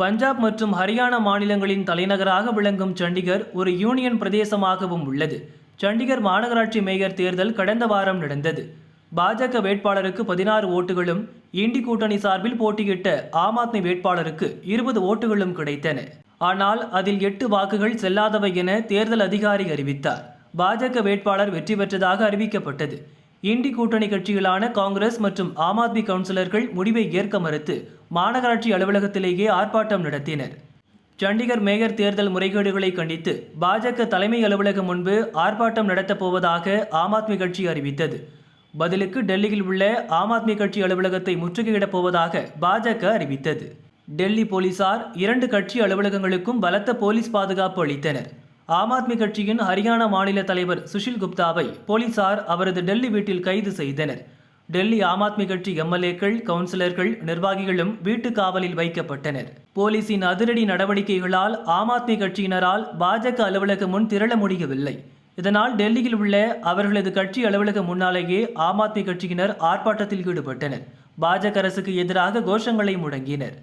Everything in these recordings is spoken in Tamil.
பஞ்சாப் மற்றும் ஹரியானா மாநிலங்களின் தலைநகராக விளங்கும் சண்டிகர் ஒரு யூனியன் பிரதேசமாகவும் உள்ளது. சண்டிகர் மாநகராட்சி மேயர் தேர்தல் கடந்த வாரம் நடந்தது. பாஜக வேட்பாளருக்கு பதினாறு ஓட்டுகளும் இண்டி கூட்டணி சார்பில் போட்டியிட்ட ஆம் ஆத்மி வேட்பாளருக்கு இருபது ஓட்டுகளும் கிடைத்தன. ஆனால் அதில் எட்டு வாக்குகள் செல்லாதவை என தேர்தல் அதிகாரி அறிவித்தார். பாஜக வேட்பாளர் வெற்றி பெற்றதாக அறிவிக்கப்பட்டது. இண்டி கூட்டணி கட்சிகளான காங்கிரஸ் மற்றும் ஆம் ஆத்மி கவுன்சிலர்கள் முடிவை ஏற்க மறுத்து மாநகராட்சி அலுவலகத்திலேயே ஆர்ப்பாட்டம் நடத்தினர். சண்டிகர் மேயர் தேர்தல் முறைகேடுகளை கண்டித்து பாஜக தலைமை அலுவலகம் முன்பு ஆர்ப்பாட்டம் நடத்தப் போவதாக ஆம் ஆத்மி கட்சி அறிவித்தது. பதிலுக்கு டெல்லியில் உள்ள ஆம் ஆத்மி கட்சி அலுவலகத்தை முற்றுகையிடப் போவதாக பாஜக அறிவித்தது. டெல்லி போலீசார் இரண்டு கட்சி அலுவலகங்களுக்கும் பலத்த போலீஸ் பாதுகாப்பு அளித்தனர். ஆம் ஆத்மி கட்சியின் ஹரியானா மாநில தலைவர் சுஷில் குப்தாவை போலீசார் அவரது டெல்லி வீட்டில் கைது செய்தனர். டெல்லி ஆம் ஆத்மி கட்சி எம்எல்ஏக்கள் கவுன்சிலர்கள் நிர்வாகிகளும் வீட்டு காவலில் வைக்கப்பட்டனர். போலீசின் அதிரடி நடவடிக்கைகளால் ஆம் ஆத்மி கட்சியினரால் பாஜக அலுவலகம் முன் திரள முடியவில்லை. இதனால் டெல்லியில் உள்ள அவர்களது கட்சி அலுவலகம் முன்னாலேயே ஆம் ஆத்மி கட்சியினர் ஆர்ப்பாட்டத்தில் ஈடுபட்டனர். பாஜக அரசுக்கு எதிராக கோஷங்களை முடங்கினர்.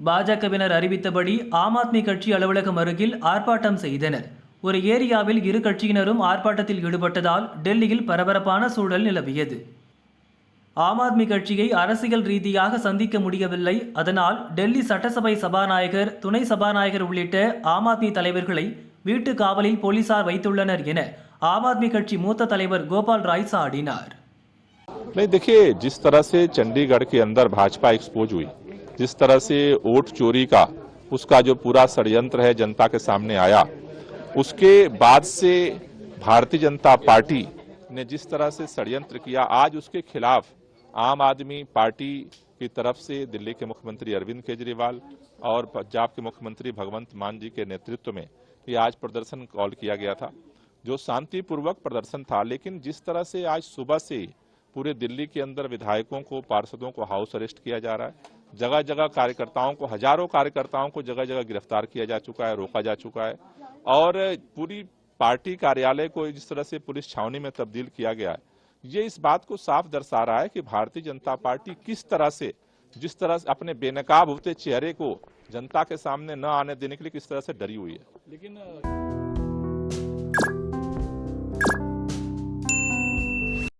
பாஜகவினர் அறிவித்தபடி ஆம் ஆத்மி கட்சி அலுவலகம் அருகில் ஆர்ப்பாட்டம் செய்தனர் ஒரு ஏரியாவில் இரு கட்சியினரும் ஆர்ப்பாட்டத்தில் ஈடுபட்டதால் டெல்லியில் பரபரப்பான சூழல் நிலவியது ஆம் ஆத்மி கட்சியை அரசியல் ரீதியாக சந்திக்க முடியவில்லை அதனால் டெல்லி சட்டசபை சபாநாயகர் துணை சபாநாயகர் உள்ளிட்ட ஆம் ஆத்மி தலைவர்களை வீட்டு காவலில் போலீசார் வைத்துள்ளனர் என ஆம் ஆத்மி கட்சி மூத்த தலைவர் கோபால் ராய் சாடினார் नहीं देखिए जिस तरह से चंडीगढ़ के अंदर भाजपा एक्सपोज हुई जिस तरह से वोट चोरी का, उसका जो पूरा षडयंत्र है जनता के सामने आया, उसके बाद से भारतीय जनता पार्टी ने जिस तरह से षड्यंत्र किया, आज उसके खिलाफ आम आदमी पार्टी की तरफ़ से दिल्ली के मुख्यमंत्री अरविंद केजरीवाल और पंजाब के मुख्यमंत्री भगवंत मान जी के नेतृत्व में ये आज प्रदर्शन कॉल किया गया था, जो शांतिपूर्वक प्रदर्शन था। लेकिन जिस तरह से आज सुबह से पूरे दिल्ली के अंदर विधायकों को, पार्षदों को हाउस अरेस्ट किया जा रहा है जगह जगह कार्यकर्ताओं को, हज़ारों कार्यकर्ताओं को जगह जगह गिरफ़्तार किया जा चुका है, रोका जा चुका है और पूरी पार्टी कार्यालय को जिस तरह से पुलिस छावनी में तब्दील किया गया है, ये इस बात को साफ़ दर्शा रहा है कि भारतीय जनता पार्टी किस तरह से, जिस तरह से अपने बेनकाब होते चेहरे को जनता के सामने न आने देने के लिए किस तरह से डरी हुई है। लेकिन